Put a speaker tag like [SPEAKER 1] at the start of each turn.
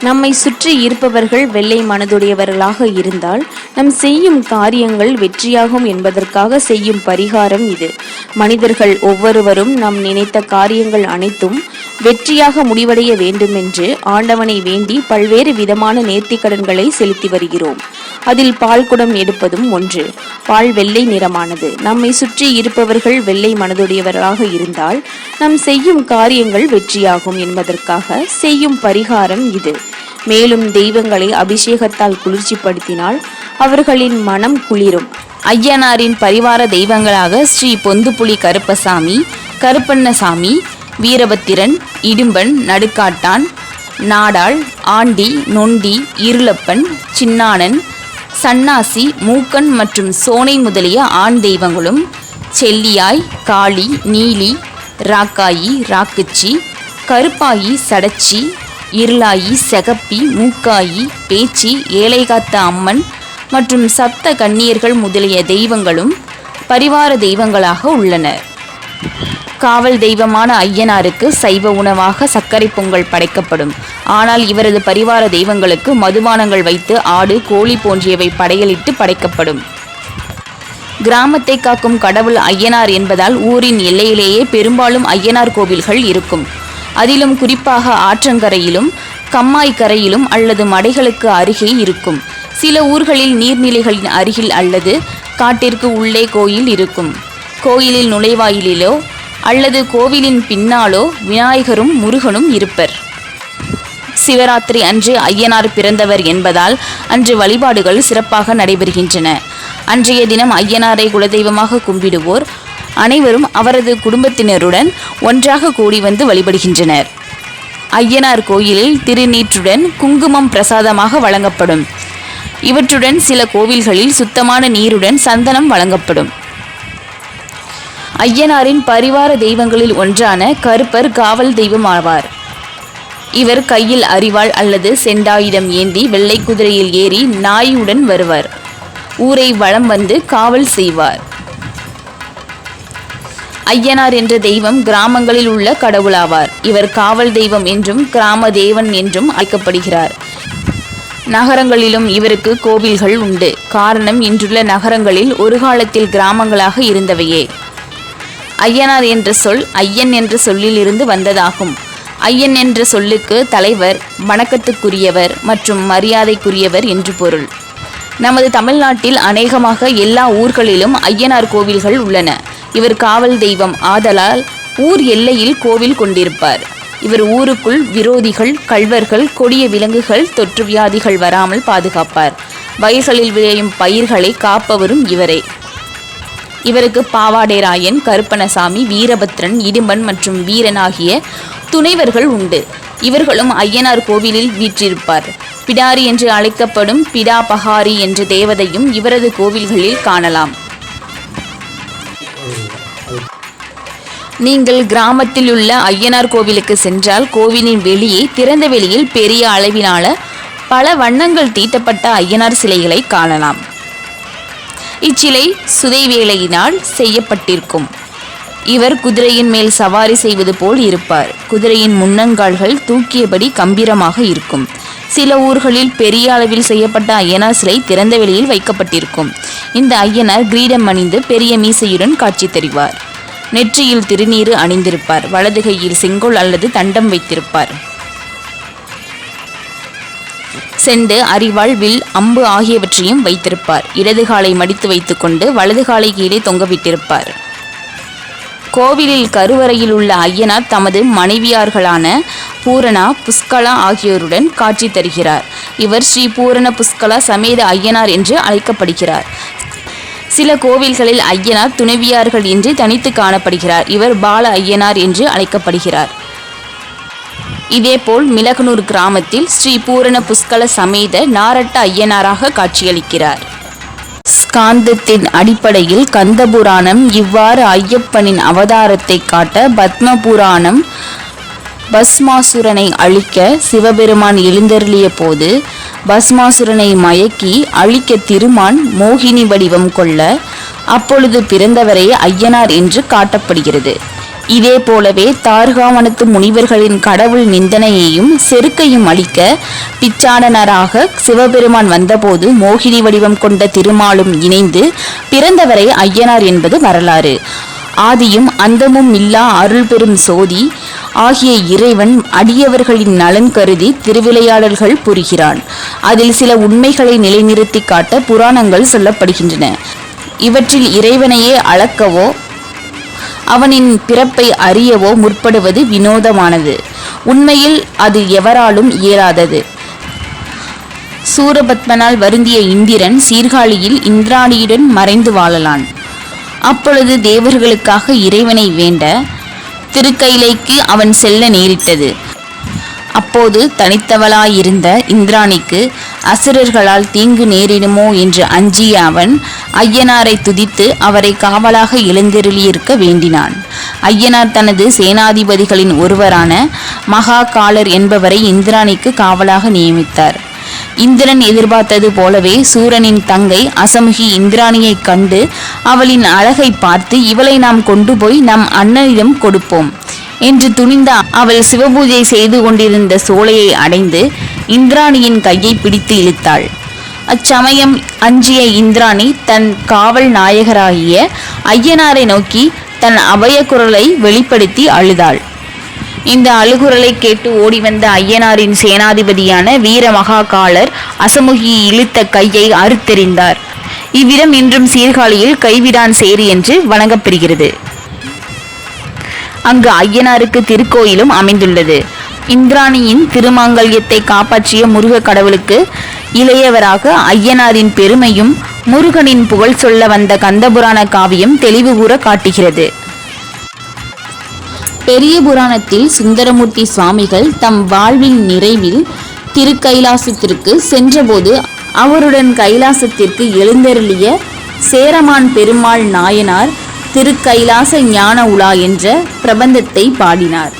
[SPEAKER 1] நம்மை சுற்றி இருப்பவர்கள் வெள்ளை மனதுடையவர்களாக இருந்தால் நம் செய்யும் காரியங்கள் வெற்றியாகும் என்பதற்காக செய்யும் பரிகாரம் இது. மனிதர்கள் ஒவ்வொருவரும் நாம் நினைத்த காரியங்கள் அனைத்தும் வெற்றியாக முடிவடைய வேண்டுமென்று ஆண்டவனை வேண்டி பல்வேறு விதமான நேர்த்திக்கடன்களை செலுத்தி வருகிறோம். அதில் பால் குடம் எடுப்பதும் ஒன்று. பால் வெள்ளை நிறமானது. நம்மை சுற்றி இருப்பவர்கள் வெள்ளை மனதுடையவர்களாக இருந்தால் நம் செய்யும் காரியங்கள் வெற்றியாகும் என்பதற்காக செய்யும் பரிகாரம் இது. மேலும் தெய்வங்களை அபிஷேகத்தால் குளிர்ச்சிப்படுத்தினால் அவர்களின் மனம் குளிரும்.
[SPEAKER 2] ஐயனாரின் பரிவார தெய்வங்களாக ஸ்ரீ பொந்துப்புலி கருப்பசாமி கருப்பண்ணசாமி வீரபத்திரன் இடும்பன் நடுக்காட்டான் நாடாள் ஆண்டி நொண்டி இருளப்பன் சின்னானன் சன்னாசி மூக்கன் மற்றும் சோனை முதலிய ஆண் தெய்வங்களும் செல்லியாய் காளி நீலி ராக்காயி ராக்குச்சி கருப்பாயி சடச்சி இருளாயி செகப்பி மூக்காயி பேச்சி ஏழைகாத்த அம்மன் மற்றும் சப்த கன்னியர்கள் முதலிய தெய்வங்களும் பரிவார தெய்வங்களாக உள்ளனர். காவல் தெய்வமான ஐயனாருக்கு சைவ உணவாக சர்க்கரை பொங்கல் படைக்கப்படும். ஆனால் இவரது பரிவார தெய்வங்களுக்கு மதுபானங்கள் வைத்து ஆடு கோழி போன்றியவை படையலிட்டு படைக்கப்படும். கிராமத்தை காக்கும் கடவுள் ஐயனார் என்பதால் ஊரின் எல்லையிலேயே பெரும்பாலும் ஐயனார் கோவில்கள் இருக்கும். அதிலும் குறிப்பாக ஆற்றங்கரையிலும் கம்மாய் கரையிலும் அல்லது மடைகளுக்கு அருகே இருக்கும். சில ஊர்களில் நீர்நிலைகளின் அருகில் அல்லது காட்டிற்கு உள்ளே கோயில் இருக்கும். கோயிலில் நுழைவாயிலிலோ அல்லது கோவிலின் பின்னாலோ விநாயகரும் முருகனும் இருப்பர். சிவராத்திரி அன்று ஐயனார் பிறந்தவர் என்பதால் அன்று வழிபாடுகள் சிறப்பாக நடைபெறுகின்றன. அன்றைய தினம் ஐயனாரை குலதெய்வமாக கும்பிடுவோர் அனைவரும் அவரது குடும்பத்தினருடன் ஒன்றாக கூடி வந்து வழிபடுகின்றனர். ஐயனார் கோயிலில் திருநீற்றுடன் குங்குமம் பிரசாதமாக வழங்கப்படும். இவற்றுடன் சில கோவில்களில் சுத்தமான நீருடன் சந்தனம் வழங்கப்படும். ஐயனாரின் பரிவார தெய்வங்களில் ஒன்றான கருப்பர் காவல் தெய்வம் ஆவார் இவர் கையில் அரிவாள் அல்லது செண்டாயுதம் ஏந்தி வெள்ளை குதிரையில் ஏறி நாயுடன் வருவார். ஊரை வளம் வந்து காவல் செய்வார். ஐயனார் என்ற தெய்வம் கிராமங்களில் உள்ள கடவுளாவார். இவர் காவல் தெய்வம் என்றும் கிராம தேவன் என்றும் அழைக்கப்படுகிறார். நகரங்களிலும் இவருக்கு கோவில்கள் உண்டு. காரணம் இன்றுள்ள நகரங்களில் ஒரு காலத்தில் கிராமங்களாக இருந்தவையே. ஐயனார் என்ற சொல் ஐயன் என்ற சொல்லில் இருந்து வந்ததாகும். ஐயன் என்ற சொல்லுக்கு தலைவர் வணக்கத்துக்குரியவர் மற்றும் மரியாதைக்குரியவர் என்று பொருள். நமது தமிழ்நாட்டில் அநேகமாக எல்லா ஊர்களிலும் ஐயனார் கோவில்கள் உள்ளன. இவர் காவல் தெய்வம் ஆதலால் ஊர் எல்லையில் கோவில் கொண்டிருப்பார். இவர் ஊருக்குள் விரோதிகள் கள்வர்கள் கொடிய விலங்குகள் தொற்று வியாதிகள் வராமல் பாதுகாப்பார். வயல்களில் விளையும் பயிர்களை காப்பவரும் இவரே. இவருக்கு பாவாடேராயன் கருப்பணசாமி வீரபத்ரன் இடும்பன் மற்றும் வீரன் ஆகிய துணைவர்கள் உண்டு. இவர்களும் ஐயனார் கோவிலில் வீற்றிருப்பார். பிடாரி என்று அழைக்கப்படும் பிடாபஹாரி என்ற தேவதையும் இவரது கோவில்களில் காணலாம். நீங்கள் கிராமத்தில் உள்ள ஐயனார் கோவிலுக்கு சென்றால் கோவிலின் வெளியே திறந்த வெளியில் பெரிய அளவிலான பல வண்ணங்கள் தீட்டப்பட்ட ஐயனார் சிலைகளை காணலாம். இச்சிலை சுதைவேலையினால் செய்யப்பட்டிருக்கும். இவர் குதிரையின் மேல் சவாரி செய்வது போல் இருப்பார். குதிரையின் முன்னங்கால்கள் தூக்கியபடி கம்பீரமாக இருக்கும். சில ஊர்களில் பெரிய அளவில் செய்யப்பட்ட ஐயனார் சிலை திறந்த வெளியில் வைக்கப்பட்டிருக்கும். இந்த ஐயனார் கிரீடம் அணிந்து பெரிய மீசையுடன் காட்சி தருவார். நெற்றியில் திருநீறு அணிந்திருப்பார். வலது கையில் செங்கோல் அல்லது தண்டம் வைத்திருப்பார். செண்டு அரிவாள் வில் அம்பு ஆகியவற்றையும் வைத்திருப்பார். இடது காலை மடித்து வைத்துக்கொண்டு வலது காலை கீழே தொங்கவிட்டிருப்பார். கோவிலில் கருவறையில் உள்ள ஐயனார் தமது மனைவியார்களான பூரணா புஷ்கலா ஆகியோருடன் காட்சி தருகிறார். இவர் ஸ்ரீ பூரண புஷ்கலா சமேத ஐயனார் என்று அழைக்கப்படுகிறார். சில கோவில்களில் ஐயனார் துணைவியார்கள் என்று தனித்து காணப்படுகிறார். இவர் பால ஐயனார் என்று அழைக்கப்படுகிறார். இதேபோல் மிளகனூர் கிராமத்தில் ஸ்ரீ பூரண புஷ்கல சமேத நாரட்ட ஐயனாராக காட்சியளிக்கிறார். ஸ்காந்தத்தின் அடிப்படையில் கந்தபுராணம் இவ்வாறு ஐயப்பனின் அவதாரத்தை காட்ட பத்ம புராணம் பஸ்மாசுரனை அழிக்க சிவபெருமான் எழுந்தருளிய போது பஸ்மாசுரனை மயக்கி அழிக்க திருமான் மோகினி வடிவம் கொள்ள அப்பொழுது பிறந்தவரே ஐயனார் என்று காட்டப்படுகிறது. இதே போலவே தார்காவனத்து முனிவர்களின் கடவுள் நிந்தனையையும் செருக்கையும் அளிக்க பிச்சாடனராக சிவபெருமான் வந்தபோது மோகினி வடிவம் கொண்ட திருமாலும் இணைந்து பிறந்தவரை ஐயனார் என்பது வரலாறு. ஆதியும் அந்தமும் இல்லா அருள் பெறும் சோதி ஆகிய இறைவன் அடியவர்களின் நலன் கருதி திருவிளையாடல்கள் புரிகிறான். அதில் சில உண்மைகளை நிலைநிறுத்தி காட்ட புராணங்கள் சொல்லப்படுகின்றன. இவற்றில் இறைவனையே அளக்கவோ அவனின் பிறப்பை அறியவோ முற்படுவது வினோதமானது. உண்மையில் அது எவராலும் இயலாதது. சூரபத்மனால் வருந்திய இந்திரன் சீர்காழியில் இந்திராணியுடன் மறைந்து வாழலான் அப்பொழுது தேவர்களுக்காக இறைவனை வேண்ட திருக்கைலைக்கு அவன் செல்ல நேரிட்டது. அப்போது தனித்தவளாயிருந்த இந்திராணிக்கு அசுரர்களால் தீங்கு நேரிடுமோ என்று அஞ்சிய அவன் ஐயனாரை துதித்து அவரை காவலாக எழுந்தருளியிருக்க வேண்டினான். ஐயனார் தனது சேனாதிபதிகளின் ஒருவரான மகா காலர் என்பவரை இந்திராணிக்கு காவலாக நியமித்தார். இந்திரன் எதிர்பார்த்தது போலவே சூரனின் தங்கை அசமுகி இந்திராணியைக் கண்டு அவளின் அழகை பார்த்து இவளை நாம் கொண்டு போய் நம் அண்ணனிடம் கொடுப்போம். என்று துணிந்த அவள் சிவபூஜை செய்து கொண்டிருந்த சோலையை அடைந்து இந்திராணியின் கையை பிடித்து இழுத்தாள். அச்சமயம் அஞ்சிய இந்திராணி தன் காவல் நாயகராகிய ஐயனாரை நோக்கி தன் அபய குரலை வெளிப்படுத்தி அழுதாள். இந்த அழுகுரலை கேட்டு ஓடி வந்த ஐயனாரின் சேனாதிபதியான வீரமகாகாலர் அசமுகி இழுத்த கையை அறுத்தெறிந்தார். இவ்விடம் இன்றும் சீர்காழியில் கைவிடான் சேரி என்று வணங்கப்பெறுகிறது அங்கு ஐயனாருக்கு திருக்கோயிலும் அமைந்துள்ளது. இந்திராணியின் திருமாங்கல்யத்தை காப்பாற்றிய முருக கடவுளுக்கு இளையவராக ஐயனாரின் பெருமையும் முருகனின் புகழ் சொல்ல வந்த கந்தபுராண காவியம் தெளிவு கூற காட்டுகிறது. பெரிய புராணத்தில் சுந்தரமூர்த்தி சுவாமிகள் தம் வாழ்வின் நிறைவில் திருக்கைலாசத்திற்கு சென்றபோது அவருடன் கைலாசத்திற்கு எழுந்தருளிய சேரமான் பெருமாள் நாயனார் திருக்கைலாச ஞான உலா என்ற பிரபந்தத்தை பாடினார்.